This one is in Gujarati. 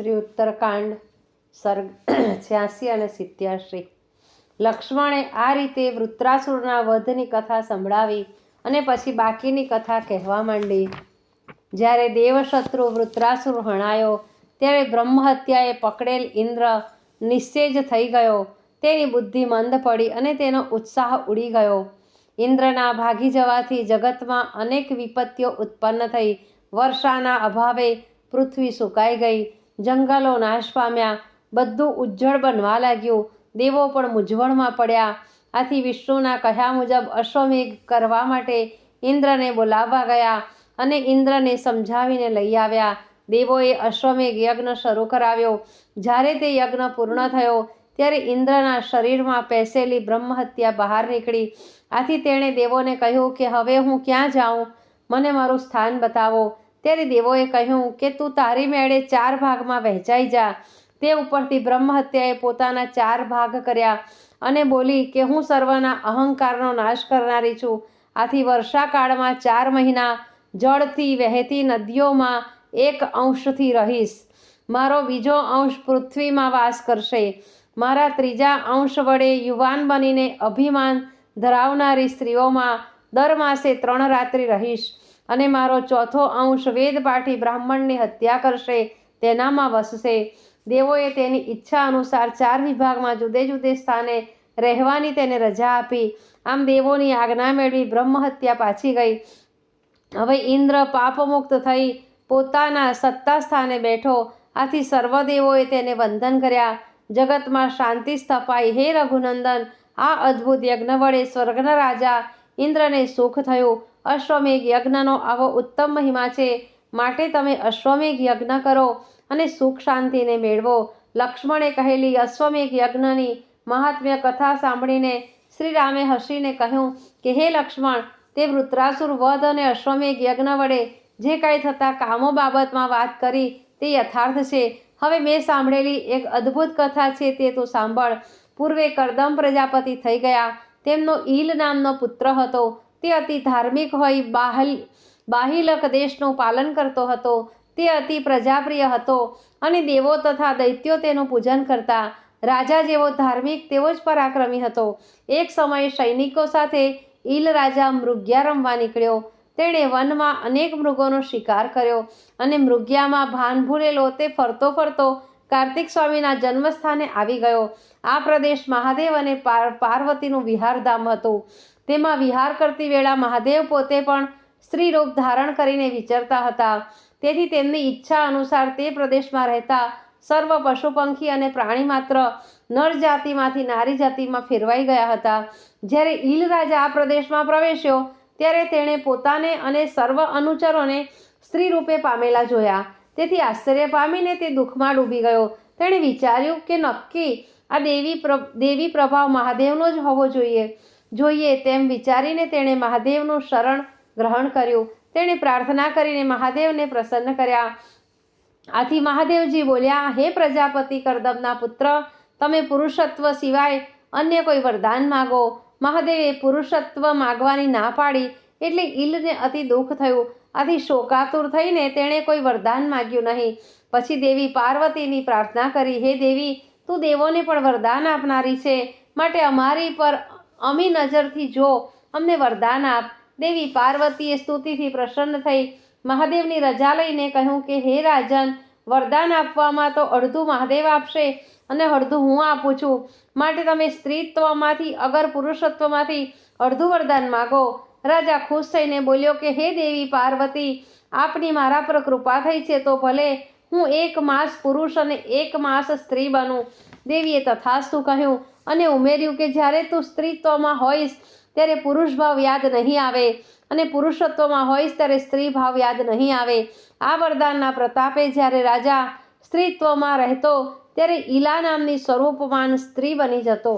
શ્રી ઉત્તરકાંડ સર્ગ છ્યાસી અને સિત્યાસી લક્ષ્મણે આ રીતે વૃત્રાસુરના વધની કથા સંભળાવી અને પછી બાકીની કથા કહેવા માંડી. જ્યારે દેવશત્રુ વૃત્રાસુર હણાયો, ત્યારે બ્રહ્મહત્યાએ પકડેલ ઇન્દ્ર નિસ્તેજ થઈ ગયો. તેની બુદ્ધિ મંદ પડી અને તેનો ઉત્સાહ ઉડી ગયો. ઇન્દ્રના ભાગી જવાથી જગતમાં અનેક વિપત્તિઓ ઉત્પન્ન થઈ. વર્ષાના અભાવે પૃથ્વી સુકાઈ ગઈ. જંગલો નાશ પામ્યા. બધું ઉજ્જળ બનવા લાગ્યું. દેવો પણ મૂંઝવણમાં પડ્યા. આથી વિષ્ણુના કહ્યા મુજબ અશ્વમેઘ કરવા માટે ઇન્દ્રને બોલાવવા ગયા અને ઇન્દ્રને સમજાવીને લઈ આવ્યા. દેવોએ અશ્વમેઘ યજ્ઞ શરૂ કરાવ્યો. જ્યારે તે યજ્ઞ પૂર્ણ થયો, ત્યારે ઇન્દ્રના શરીરમાં પેસેલી બ્રહ્મહત્યા બહાર નીકળી. આથી તેણે દેવોને કહ્યું કે હવે હું ક્યાં જાઉં? મને મારું સ્થાન બતાવો. ત્યારે દેવોએ કહ્યું કે તું તારી મેળે ચાર ભાગમાં વહેંચાઈ જા. તે ઉપરથી બ્રહ્મહત્યાએ પોતાના ચાર ભાગ કર્યા અને બોલી કે હું સર્વના અહંકારનો નાશ કરનારી છું. આથી વર્ષાકાળમાં ચાર મહિના જળથી વહેતી નદીઓમાં એક અંશથી રહીશ. મારો બીજો અંશ પૃથ્વીમાં વાસ કરશે. મારા ત્રીજા અંશ વડે યુવાન બનીને અભિમાન ધરાવનારી સ્ત્રીઓમાં દર માસે ત્રણ રાત્રિ રહીશ. અને મારો ચોથો અંશ વેદપાઠી બ્રાહ્મણની હત્યા કરશે, તેનામાં વસશે. દેવોએ તેની ઈચ્છા અનુસાર ચાર વિભાગમાં જુદે જુદે સ્થાને રહેવાની તેને રજા આપી. આમ દેવોની આજ્ઞા મેળવી બ્રહ્મહત્યા પાછી ગઈ. હવે ઇન્દ્ર પાપમુક્ત થઈ પોતાના સત્તા સ્થાને બેઠો. આથી સર્વદેવોએ તેને વંદન કર્યા. જગતમાં શાંતિ સ્થપાઈ. હે રઘુનંદન, આ અદ્ભુત યજ્ઞ વડે સ્વર્ગના રાજા ઇન્દ્રને સુખ થયું. અશ્વમેઘ યજ્ઞનો આવો ઉત્તમ મહિમા છે. માટે તમે અશ્વમેઘ યજ્ઞ કરો અને સુખ શાંતિને મેળવો. લક્ષ્મણે કહેલી અશ્વમેઘ યજ્ઞની મહાત્મ્ય કથા સાંભળીને શ્રી રામે હસીને કહ્યું કે, હે લક્ષ્મણ, તે વૃત્રાસુર વધ અને અશ્વમેઘ યજ્ઞ વડે જે કાંઈ થતા કામો બાબતમાં વાત કરી તે યથાર્થ છે. હવે મેં સાંભળેલી એક અદ્ભુત કથા છે તે તું સાંભળ. પૂર્વે કરદમ પ્રજાપતિ થઈ ગયા. તેમનો ઈલ નામનો પુત્ર હતો. તે અતિ ધાર્મિક હોય, બાહલ, બાહિલક દેશનું પાલન કરતો હતો, તે અતિ પ્રજાપ્રિય હતો અને દેવો તથા દૈત્યો તેનું પૂજન કરતા. રાજા જેવો ધાર્મિક તેવો જ પરાક્રમી હતો. એક સમયે સૈનિકો સાથે ઈલ રાજા મૃગ્યા રમવા નીકળ્યો. તેણે વનમાં અનેક મૃગોનો શિકાર કર્યો અને મૃગ્યામાં ભાન ભૂલેલો તે ફરતો ફરતો કાર્તિક સ્વામીના જન્મસ્થાને આવી ગયો. આ પ્રદેશ મહાદેવ અને પાર, પાર્વતીનું વિહારધામ હતું. તેમાં વિહાર કરતી વેળા મહાદેવ પોતે પણ સ્ત્રી રૂપ ધારણ કરીને વિચરતા હતા. તેથી તેમની ઈચ્છા અનુસાર તે પ્રદેશમાં રહેતા સર્વ પશુ પંખી અને પ્રાણી માત્ર નર જાતિમાંથી નારી જાતિમાં ફેરવાઈ ગયા હતા. જ્યારે ઈલ રાજા આ પ્રદેશમાં પ્રવેશ્યો, ત્યારે તેણે પોતાને અને સર્વ અનુચરોને સ્ત્રી રૂપે પામેલા જોયા. તેથી આશ્ચર્ય પામીને તે દુઃખમાં ડૂબી ગયો. તેણે વિચાર્યું કે નક્કી આ દેવી દેવી પ્રભાવ મહાદેવનો જ હોવો જોઈએ. જોઈએ તેમ વિચારીને તેણે મહાદેવનું શરણ ગ્રહણ કર્યું. તેણે પ્રાર્થના કરીને મહાદેવને પ્રસન્ન કર્યા. આથી મહાદેવજી બોલ્યા, હે પ્રજાપતિ કરદમના પુત્ર, તમે પુરુષત્વ સિવાય અન્ય કોઈ વરદાન માગો? મહાદેવે પુરુષત્વ માગવાની ના પાડી એટલે ઈલને અતિ દુઃખ થયું. આથી શોકાતુર થઈને તેણે કોઈ વરદાન માગ્યું નહીં. પછી દેવી પાર્વતીની પ્રાર્થના કરી, હે દેવી, તું દેવોને પણ વરદાન આપનારી છે. માટે અમારી પર અમી નજરથી જો, અમને વરદાન આપ. દેવી પાર્વતીએ સ્તુતિથી પ્રસન્ન થઈ મહાદેવની રજા લઈને કહ્યું કે, હે રાજન, વરદાન આપવામાં તો અડધું મહાદેવ આપશે અને અડધું હું આપું છું. માટે તમે સ્ત્રીત્વમાંથી, અગર પુરુષત્વમાંથી અડધું વરદાન માગો. રાજા ખુશ થઈને બોલ્યો કે, હે દેવી પાર્વતી, આપની મારા પર કૃપા થઈ છે તો ભલે હું એક માસ પુરુષ અને એક માસ સ્ત્રી બનું. દેવીએ તથાસ્તુ કહ્યું અને ઉમેર્યું કે, જ્યારે તું સ્ત્રીત્વમાં હોઈશ, ત્યારે પુરુષ ભાવ યાદ નહીં આવે અને પુરુષત્વમાં હોઈશ, ત્યારે સ્ત્રી ભાવ યાદ નહીં આવે. આ વરદાનના પ્રતાપે જ્યારે રાજા સ્ત્રીત્વમાં રહેતો, ત્યારે ઈલા નામની સ્વરૂપમાન સ્ત્રી બની જતો.